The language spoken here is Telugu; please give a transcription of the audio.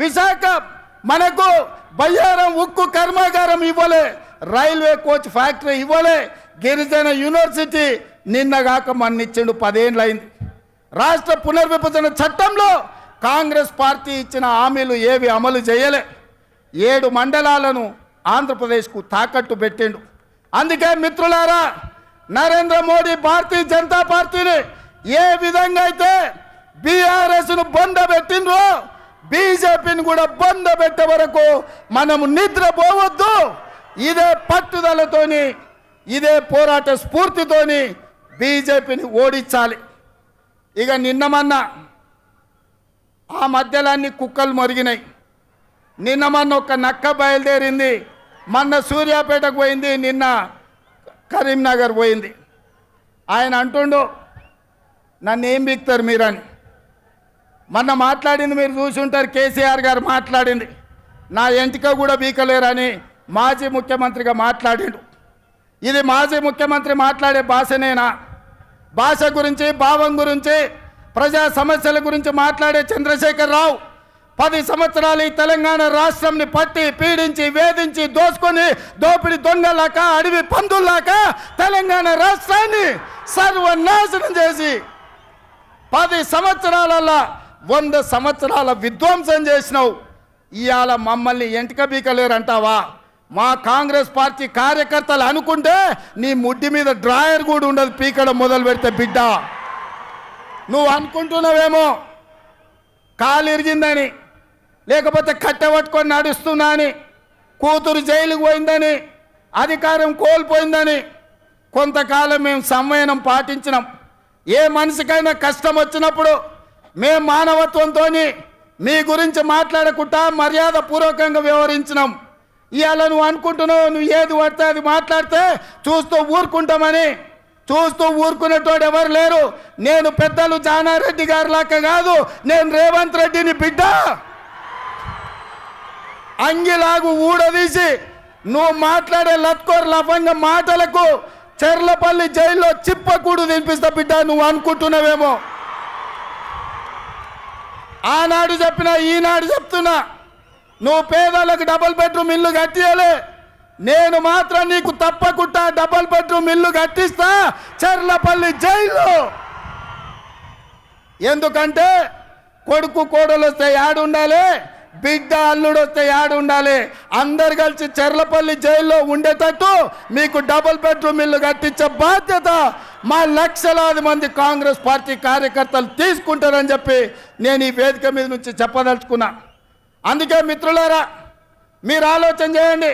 విశాఖ మనకు బయ్యారం ఉక్కు కర్మాగారం ఇవ్వలే రైల్వే కోచ్ ఫ్యాక్టరీ ఇవ్వలే గిరిజన యూనివర్సిటీ నిన్నగాక మన్నిచ్చిండు పదేళ్ళైంది రాష్ట్ర పునర్విభజన చట్టంలో కాంగ్రెస్ పార్టీ ఇచ్చిన హామీలు ఏవి అమలు చేయలే. ఏడు మండలాలను ఆంధ్రప్రదేశ్కు తాకట్టు పెట్టిండు. అందుకే మిత్రులారా నరేంద్ర మోడీ భారతీయ జనతా పార్టీని ఏ విధంగా అయితే బీఆర్ఎస్ను బొండ పెట్టిండ్రో బీజేపీని కూడా బంద పెట్టే వరకు మనము నిద్రపోవద్దు. ఇదే పట్టుదలతోని ఇదే పోరాట స్ఫూర్తితోని బీజేపీని ఓడించాలి. ఇక నిన్నమన్నా ఆ మధ్యలన్నీ కుక్కలు మొరిగినాయి. నిన్న మొన్న ఒక నక్క బయలుదేరింది. మొన్న సూర్యాపేటకు పోయింది నిన్న కరీంనగర్ పోయింది. ఆయన అంటుండు నన్ను ఏం బిక్తారు మీరని? మొన్న మాట్లాడింది మీరు చూసి ఉంటారు కేసీఆర్ గారు మాట్లాడింది. నా ఎంటిక కూడా బీకలేరని మాజీ ముఖ్యమంత్రిగా మాట్లాడాడు. ఇది మాజీ ముఖ్యమంత్రి మాట్లాడే భాషనేనా? భాష గురించి భావం గురించి ప్రజా సమస్యల గురించి మాట్లాడే చంద్రశేఖర్ రావు పది సంవత్సరాలు ఈ తెలంగాణ రాష్ట్రంని పట్టి పీడించి వేధించి దోసుకొని దోపిడి దొంగలాక అడవి పందుల్లాక తెలంగాణ రాష్ట్రాన్ని సర్వనాశనం చేసి పది సంవత్సరాలలో వంద సంవత్సరాల విధ్వంసం చేసినావు. ఇవాళ మమ్మల్ని ఎంటిక బీకలేరు అంటావా మా కాంగ్రెస్ పార్టీ కార్యకర్తలు అనుకుంటే నీ ముడ్డి మీద డ్రాయర్ కూడా ఉండదు పీకడం మొదలు పెడితే బిడ్డ. నువ్వు అనుకుంటున్నావేమో? కాలు ఇరిగిందని లేకపోతే కట్టె పట్టుకొని నడుస్తున్నా అని కూతురు జైలుకు పోయిందని అధికారం కోల్పోయిందని కొంతకాలం మేము సంవయనం పాటించినాం. ఏ మనిషికైనా కష్టం వచ్చినప్పుడు మేము మానవత్వంతో మీ గురించి మాట్లాడకుండా మర్యాద పూర్వకంగా వ్యవహరించినాం. ఇవాళ నువ్వు అనుకుంటున్నావు నువ్వు ఏది పడితే అది మాట్లాడితే చూస్తూ ఊరుకుంటామని. చూస్తూ ఊరుకునేటోడు ఎవరు లేరు. నేను పెద్దలు జానారెడ్డి గారి లాక్క కాదు నేను రేవంత్ రెడ్డిని బిడ్డ. అంగిలాగు ఊడదీసి నువ్వు మాట్లాడే లత్కోర్ లఫంగ మాటలకు చెర్లపల్లి జైల్లో చిప్పకూడు తినిపిస్తా బిడ్డ నువ్వు అనుకుంటున్నావేమో. ఆనాడు చెప్పినా ఈనాడు చెప్తున్నా. నువ్వు పేదలకు డబుల్ బెడ్రూమ్ ఇల్లు కట్టియలే. నేను మాత్రం నీకు తప్పకుండా డబుల్ బెడ్రూమ్ ఇల్లు కట్టిస్తా. చెర్లపల్లి జైలు. ఎందుకంటే కొడుకు కోడలు వస్తే యాడు ఉండాలి బిడ్డ అల్లుడు వస్తే యాడు ఉండాలి అందరు కలిసి చెర్లపల్లి జైల్లో ఉండేటట్టు మీకు డబుల్ బెడ్రూమ్ ఇల్లు కట్టించే బాధ్యత మా లక్షలాది మంది కాంగ్రెస్ పార్టీ కార్యకర్తలు తీసుకుంటారని చెప్పి నేను ఈ వేదిక మీద నుంచి చెప్పదలుచుకున్నా. అందుకే మిత్రులారా మీరు ఆలోచన చేయండి.